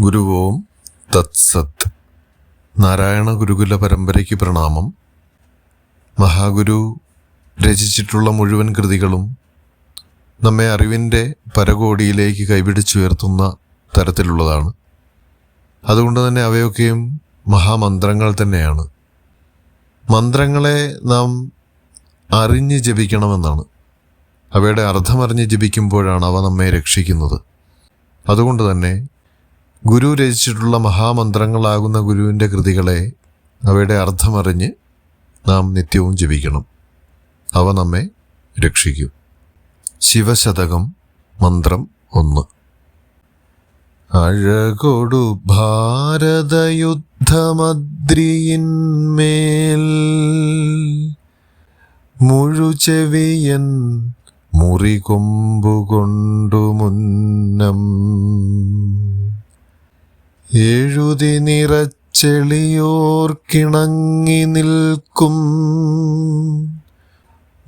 ഗുരുവോം തത്സത്. നാരായണ ഗുരുകുല പരമ്പരയ്ക്ക് പ്രണാമം. മഹാഗുരു രചിച്ചിട്ടുള്ള മുഴുവൻ കൃതികളും നമ്മെ അറിവിന്റെ പരകോടിയിലേക്ക് കൈപിടിച്ചുയർത്തുന്ന തരത്തിലുള്ളതാണ്. അതുകൊണ്ട് തന്നെ അവയൊക്കെയും മഹാമന്ത്രങ്ങൾ തന്നെയാണ്. മന്ത്രങ്ങളെ നാം അറിഞ്ഞ് ജപിക്കണമെന്നാണ്. അവയുടെ അർത്ഥമറിഞ്ഞ് ജപിക്കുമ്പോഴാണ് അവ നമ്മെ രക്ഷിക്കുന്നത്. അതുകൊണ്ട് തന്നെ ഗുരു രചിച്ചിട്ടുള്ള മഹാമന്ത്രങ്ങളാകുന്ന ഗുരുവിന്റെ കൃതികളെ അവയുടെ അർത്ഥമറിഞ്ഞ് നാം നിത്യവും ജപിക്കണം. അവ നമ്മെ രക്ഷിക്കും. ശിവശതകം മന്ത്രം ഒന്ന്. അഴകൊടു ഭാരതയുദ്ധമദ്രിയിന്മേൽ മുഴുചെവിയൻ മുറികൊമ്പുകൊണ്ടു മുന്നം. എഴുതി നിറച്ചെളിയോർക്കിണങ്ങി നിൽക്കും.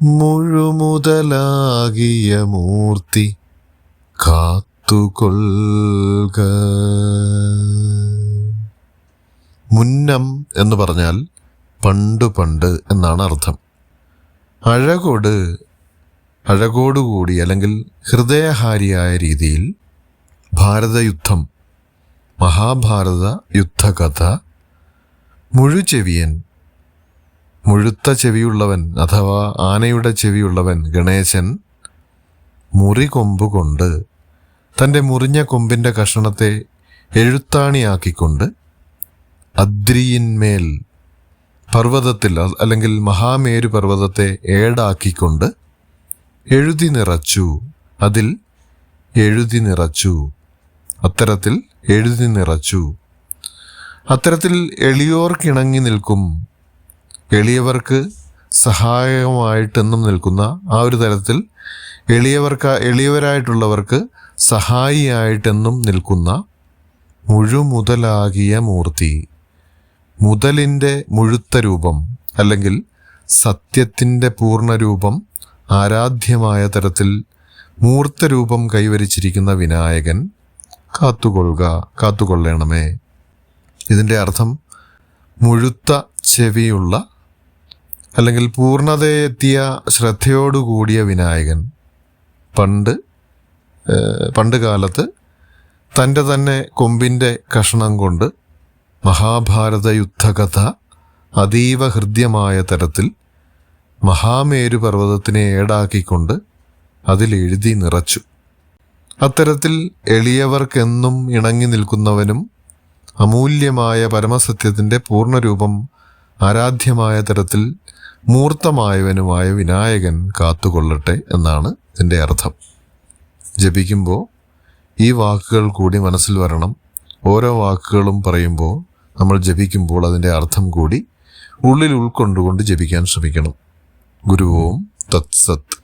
മുഴുമുതലാകിയ മൂർത്തി കാത്തുകൊള്ളുക മുന്നം എന്ന് പറഞ്ഞാൽ പണ്ട് പണ്ട് എന്നാണ് അർത്ഥം. അഴകോട് അഴകോടുകൂടി അല്ലെങ്കിൽ ഹൃദയഹാരിയായ രീതിയിൽ ഭാരതയുദ്ധം മഹാഭാരത യുദ്ധകഥ. മുഴുചെവിയൻ മുഴുത്ത ചെവിയുള്ളവൻ അഥവാ ആനയുടെ ചെവിയുള്ളവൻ ഗണേശൻ മുറി കൊമ്പുകൊണ്ട് തന്റെ മുറിഞ്ഞ കൊമ്പിന്റെ കഷണത്തെ എഴുത്താണിയാക്കിക്കൊണ്ട് അദ്രിയിന്മേൽ പർവതത്തിൽ അല്ലെങ്കിൽ മഹാമേരു പർവതത്തെ ഏടാക്കിക്കൊണ്ട് എഴുതി നിറച്ചു. അതിൽ എഴുതി നിറച്ചു. അത്തരത്തിൽ എഴുതി നിറച്ചു. അത്തരത്തിൽ എളിയോർക്കിണങ്ങി നിൽക്കും. എളിയവർക്ക് സഹായമായിട്ടെന്നും നിൽക്കുന്ന ആ ഒരു തരത്തിൽ എളിയവർക്ക് എളിയവരായിട്ടുള്ളവർക്ക് സഹായിയായിട്ടെന്നും നിൽക്കുന്ന മുഴുമുതലാകിയ മൂർത്തി. മുതലിന്റെ മുഴുത്ത രൂപം അല്ലെങ്കിൽ സത്യത്തിന്റെ പൂർണരൂപം ആരാധ്യമായ തരത്തിൽ മൂർത്തരൂപം കൈവരിച്ചിരിക്കുന്ന വിനായകൻ കാത്തുകൊള്ളുക കാത്തുകൊള്ളണമേ. ഇതിന്റെ അർത്ഥം മുഴുത്ത ചെവിയുള്ള അല്ലെങ്കിൽ പൂർണതയെത്തിയ ശ്രദ്ധയോടുകൂടിയ വിനായകൻ പണ്ട് പണ്ട് കാലത്ത് തന്റെ തന്നെ കൊമ്പിന്റെ കഷണം കൊണ്ട് മഹാഭാരത യുദ്ധകഥ അതീവ ഹൃദ്യമായ തരത്തിൽ മഹാമേരു പർവതത്തിനെ ഏടാക്കിക്കൊണ്ട് അതിലെഴുതി നിറച്ചു. അത്തരത്തിൽ എളിയവർക്കെന്നും ഇണങ്ങി നിൽക്കുന്നവനും അമൂല്യമായ പരമസത്യത്തിന്റെ പൂർണരൂപം ആരാധ്യമായ തരത്തിൽ മൂർത്തമായവനുമായ വിനായകൻ കാത്തുകൊള്ളട്ടെ എന്നാണ് ഇതിന്റെ അർത്ഥം. ജപിക്കുമ്പോൾ ഈ വാക്കുകൾ കൂടി മനസ്സിൽ വരണം. ഓരോ വാക്കുകളും പറയുമ്പോൾ നമ്മൾ ജപിക്കുമ്പോൾ അതിന്റെ അർത്ഥം കൂടി ഉള്ളിൽ ഉൾക്കൊണ്ടുകൊണ്ട് ജപിക്കാൻ ശ്രമിക്കണം. ഗുരുവോം തത്സത്ത്